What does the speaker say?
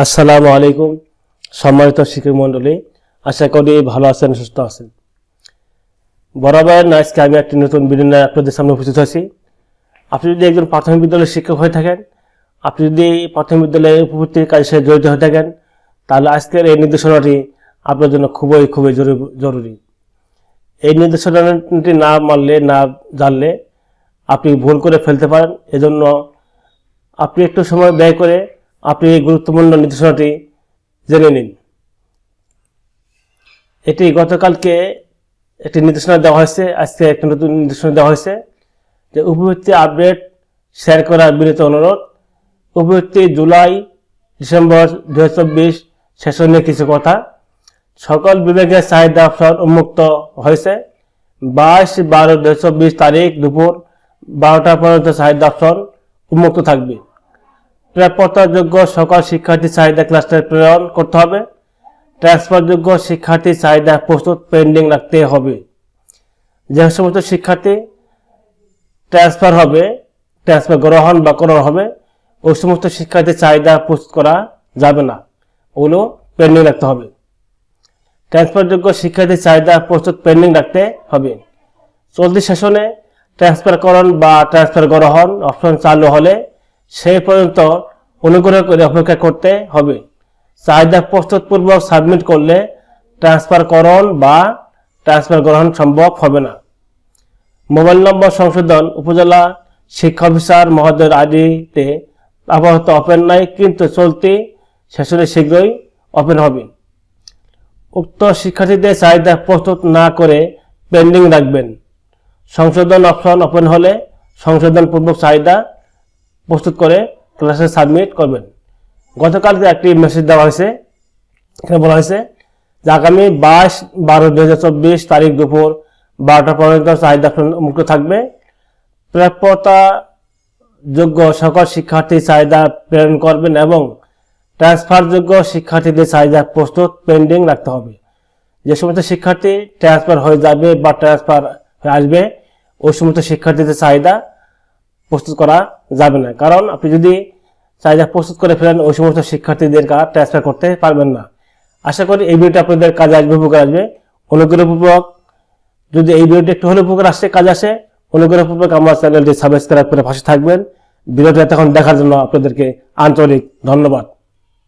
আসসালামু আলাইকুম, সম্মানিত শিক্ষক মণ্ডলী, আশা করি ভালো আছেন, সুস্থ আছেন। বরাবর আজকে আমি একটি নতুন নিয়ে আপনাদের সামনে উপস্থিত হয়েছি। আপনি যদি একজন প্রাথমিক বিদ্যালয়ের শিক্ষক হয়ে থাকেন, আপনি যদি প্রাথমিক বিদ্যালয়ের উপভুক্তির কাজের সাথে জড়িত হয়ে থাকেন, তাহলে আজকের এই নির্দেশনাটি আপনার জন্য খুবই খুবই জরু- জরুরি। এই নির্দেশনাটি না মানলে, না জানলে আপনি ভুল করে ফেলতে পারেন। এজন্য আপনি একটু সময় ব্যয় করে আপনি এই গুরুত্বপূর্ণ নির্দেশনাটি জেনে নিন। এটি গতকালকে একটি নির্দেশনা দেওয়া হয়েছে, আজকে একটা নতুন নির্দেশনা দেওয়া হয়েছে, যে উপবৃত্তি আপডেট শেয়ার করার বিনীত অনুরোধ, উপবৃত্তি জুলাই, ডিসেম্বর দু হাজার চব্বিশ সেশনে কিছু কথা। সকল বিভাগের চাহিদা অপশন উন্মুক্ত হয়েছে। বাইশ বারো দু তারিখ দুপুর বারোটা পর্যন্ত চাহিদা অপশন উন্মুক্ত থাকবে। প্রাপ্যতাযোগ্য সকল শিক্ষার্থী চাহিদা ক্লাস্টার প্রেরণ করতে হবে। ট্রান্সফারযোগ্য শিক্ষার্থী চাহিদা প্রস্তুত পেন্ডিং রাখতে হবে। যে সমস্ত শিক্ষার্থী ট্রান্সফার হবে, ট্রান্সফার গ্রহণ বা করানো হবে, ওই সমস্ত শিক্ষার্থী চাহিদা প্রস্তুত করা যাবে না। ওগুলো পেন্ডিং রাখতে হবে। ট্রান্সফারযোগ্য শিক্ষার্থী চাহিদা প্রস্তুত পেন্ডিং রাখতে হবে। চলতি সেশনে ট্রান্সফারকরণ বা ট্রান্সফার গ্রহণ অপশন চালু হলে সেই পর্যন্ত অনুগ্রহ করে অপেক্ষা করতে হবে। চাহিদা প্রস্তুতপূর্বক সাবমিট করলে ট্রান্সফারকরণ বা ট্রান্সফার গ্রহণ সম্ভব হবে না। মোবাইল নম্বর সংশোধন উপজেলা শিক্ষা অফিসার মহোদয়ের আইডিতে আপাতত ওপেন নাই, কিন্তু চলতি সেশনে শীঘ্রই ওপেন হবে। উক্ত শিক্ষার্থীদের চাহিদা প্রস্তুত না করে পেন্ডিং রাখবেন। সংশোধন অপশন ওপেন হলে সংশোধনপূর্বক চাহিদা প্রস্তুত করে ক্লাসে সাবমিট করবেন। গতকালকে একটি মেসেজ দেওয়া হয়েছে। এখানে বলা হয়েছে যে আগামী বাইশ বারো দু তারিখ দুপুর বারোটা পর্যন্ত চাহিদা মুক্ত থাকবে। প্রাপ্যতা যোগ্য সকল শিক্ষার্থী চাহিদা প্রেরণ করবেন এবং ট্রান্সফারযোগ্য শিক্ষার্থীদের চাহিদা প্রস্তুত পেন্ডিং রাখতে হবে। যে সমস্ত শিক্ষার্থী ট্রান্সফার হয়ে যাবে বা ট্রান্সফার আসবে, ওই সমস্ত শিক্ষার্থীদের চাহিদা প্রস্তুত করা যাবে না। কারণ আপনি যদি চাহিদা প্রস্তুত করে ফেলেন, ওই সমস্ত শিক্ষার্থীদের কাজ ট্রান্সফার করতে পারবেন না। আশা করি এই ভিডিওটা আপনাদের কাজে আসবে, উপকার আসবে। অনুগ্রহপূর্বক যদি এই ভিডিওটি একটু হলে উপকার আসে, কাজ আসে, অনুগ্রহপূর্বক আমার চ্যানেলটি সাবস্ক্রাইব করে পাশে থাকবেন। ভিডিওটা তখন দেখার জন্য আপনাদেরকে আন্তরিক ধন্যবাদ।